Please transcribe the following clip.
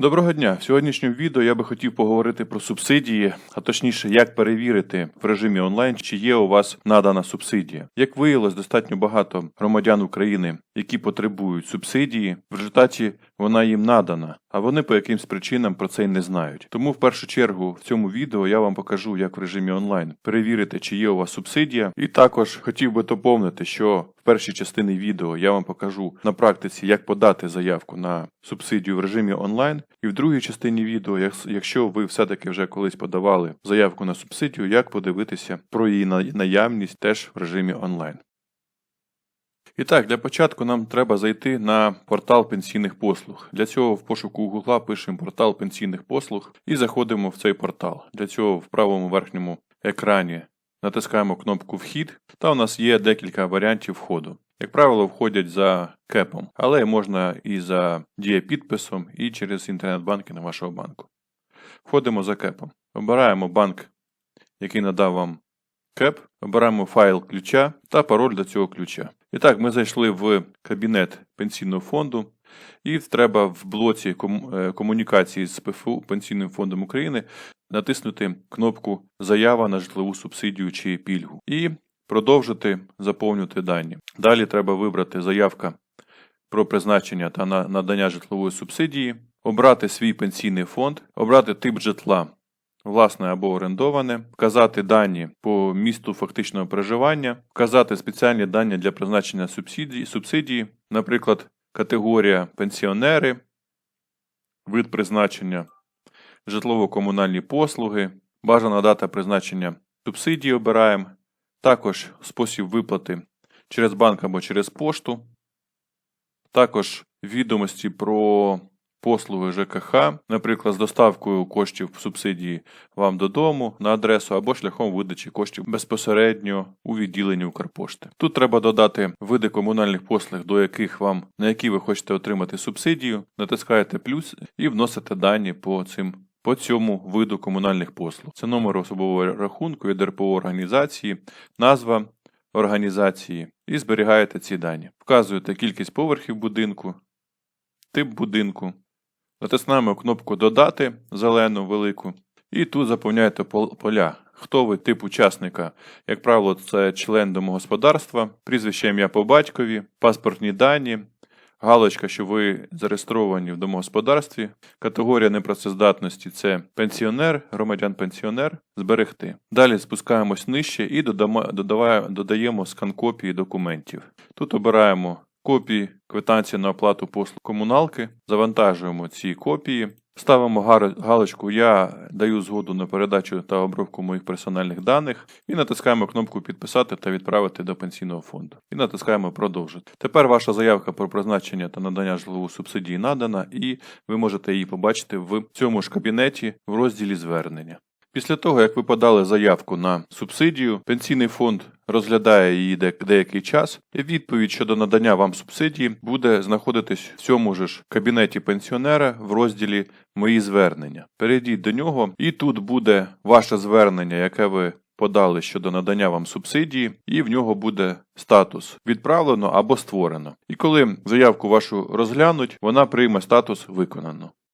Доброго дня! В сьогоднішньому відео я би хотів поговорити про субсидії, а точніше, як перевірити в режимі онлайн, чи є у вас надана субсидія. Як виявилось, достатньо багато громадян України, які потребують субсидії. В результаті вона їм надана, а вони по якимсь причинам про це й не знають. Тому в першу чергу в цьому відео я вам покажу, як в режимі онлайн перевірити, чи є у вас субсидія. І також хотів би доповнити, що в першій частині відео я вам покажу на практиці, як подати заявку на субсидію в режимі онлайн. І в другій частині відео, як- якщо ви все-таки вже колись подавали заявку на субсидію, як подивитися про її наявність теж в режимі онлайн. І так, для початку нам треба зайти на портал пенсійних послуг. Для цього в пошуку Гугла пишемо портал пенсійних послуг і заходимо в цей портал. Для цього в правому верхньому екрані натискаємо кнопку Вхід, та у нас є декілька варіантів входу. Як правило, входять за кепом, але можна і за дієпідписом, і через інтернет-банкінг вашого банку. Входимо за кепом. Обираємо банк, який надав вам кеп, обираємо файл ключа та пароль до цього ключа. І так, ми зайшли в кабінет пенсійного фонду, і треба в блоці е, комунікації з ПФУ Пенсійним фондом України натиснути кнопку Заява на житлову субсидію чи пільгу і продовжити заповнювати дані. Далі треба вибрати заявка про призначення та надання житлової субсидії, обрати свій пенсійний фонд, обрати тип житла. Власне або орендоване, вказати дані по місту фактичного проживання, вказати спеціальні дані для призначення субсидії, субсидії, наприклад, категорія пенсіонери, вид призначення, житлово-комунальні послуги, бажана дата призначення субсидії обираємо, також спосіб виплати через банк або через пошту, також відомості про послуги ЖКХ, наприклад, з доставкою коштів субсидії вам додому на адресу або шляхом видачі коштів безпосередньо у відділенні Укрпошти. Тут треба додати види комунальних послуг, до яких вам на які ви хочете отримати субсидію, натискаєте плюс і вносите дані по цим. По цьому виду комунальних послуг. Це номер особового рахунку від РПО організації, назва організації і зберігаєте ці дані. Вказуєте кількість поверхів будинку, тип будинку. Натискаємо кнопку Додати зелену велику, і тут заповняєте поля. Хто ви тип учасника? Як правило, це член домогосподарства, прізвище ім'я по батькові, паспортні дані, галочка, що ви зареєстровані в домогосподарстві, категорія непрацездатності це пенсіонер, громадян-пенсіонер, зберегти. Далі спускаємось нижче і додаємо скан копії документів. Тут обираємо копії квитанції на оплату послуг комуналки, завантажуємо ці копії, ставимо галочку Я даю згоду на передачу та обробку моїх персональних даних і натискаємо кнопку Підписати та відправити до пенсійного фонду. І натискаємо Продовжити. Тепер ваша заявка про призначення та надання житлової субсидії надана, і ви можете її побачити в цьому ж кабінеті в розділі звернення. Після того, як ви подали заявку на субсидію, пенсійний фонд розглядає її деякий час, і відповідь щодо надання вам субсидії буде знаходитись в цьому ж кабінеті пенсіонера в розділі Мої звернення. Перейдіть до нього, і тут буде ваше звернення, яке ви подали щодо надання вам субсидії, і в нього буде статус відправлено або створено. І коли заявку вашу розглянуть, вона прийме статус виконано.